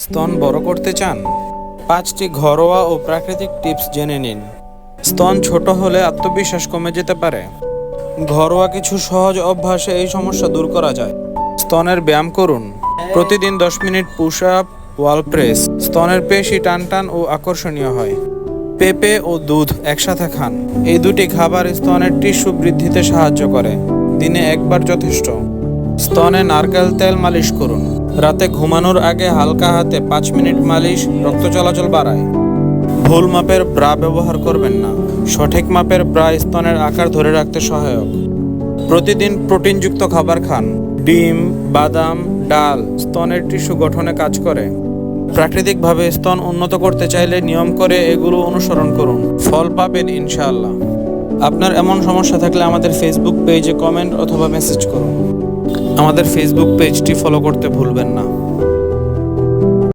স্তন বড় করতে চান? পাঁচটি ঘরোয়া ও প্রাকৃতিক টিপস জেনে নিন। স্তন ছোট হলে আত্মবিশ্বাস কমে যেতে পারে। ঘরোয়া কিছু সহজ অভ্যাসে এই সমস্যা দূর করা যায়। স্তনের ব্যায়াম করুন। প্রতিদিন দশ minute push up wall press স্তনের পেশি টান টান ও আকর্ষণীয় হয়। পেঁপে ও দুধ একসাথে খান। এই দুটি খাবার স্তনের টিস্যু বৃদ্ধিতে সাহায্য করে। দিনে একবার যথেষ্ট। স্তনে নারকেল তেল মালিশ করুন। রাতে ঘুমানোর আগে হালকা হাতে পাঁচ মিনিট মালিশ, রক্ত চলাচল বাড়ায়। ভুল মাপের ব্রা ব্যবহার করবেন না। সঠিক মাপের ব্রা স্তনের আকার ধরে রাখতে সহায়ক। প্রতিদিন প্রোটিনযুক্ত খাবার খান। ডিম, বাদাম, ডাল স্তনের টিস্যু গঠনে কাজ করে। প্রাকৃতিকভাবে স্তন উন্নত করতে চাইলে নিয়ম করে এগুলো অনুসরণ করুন। ফল পাবেন ইনশাআল্লাহ। আপনার এমন সমস্যা থাকলে আমাদের ফেসবুক পেজে কমেন্ট অথবা মেসেজ করুন। আমাদের ফেসবুক পেজটি ফলো করতে ভুলবেন না।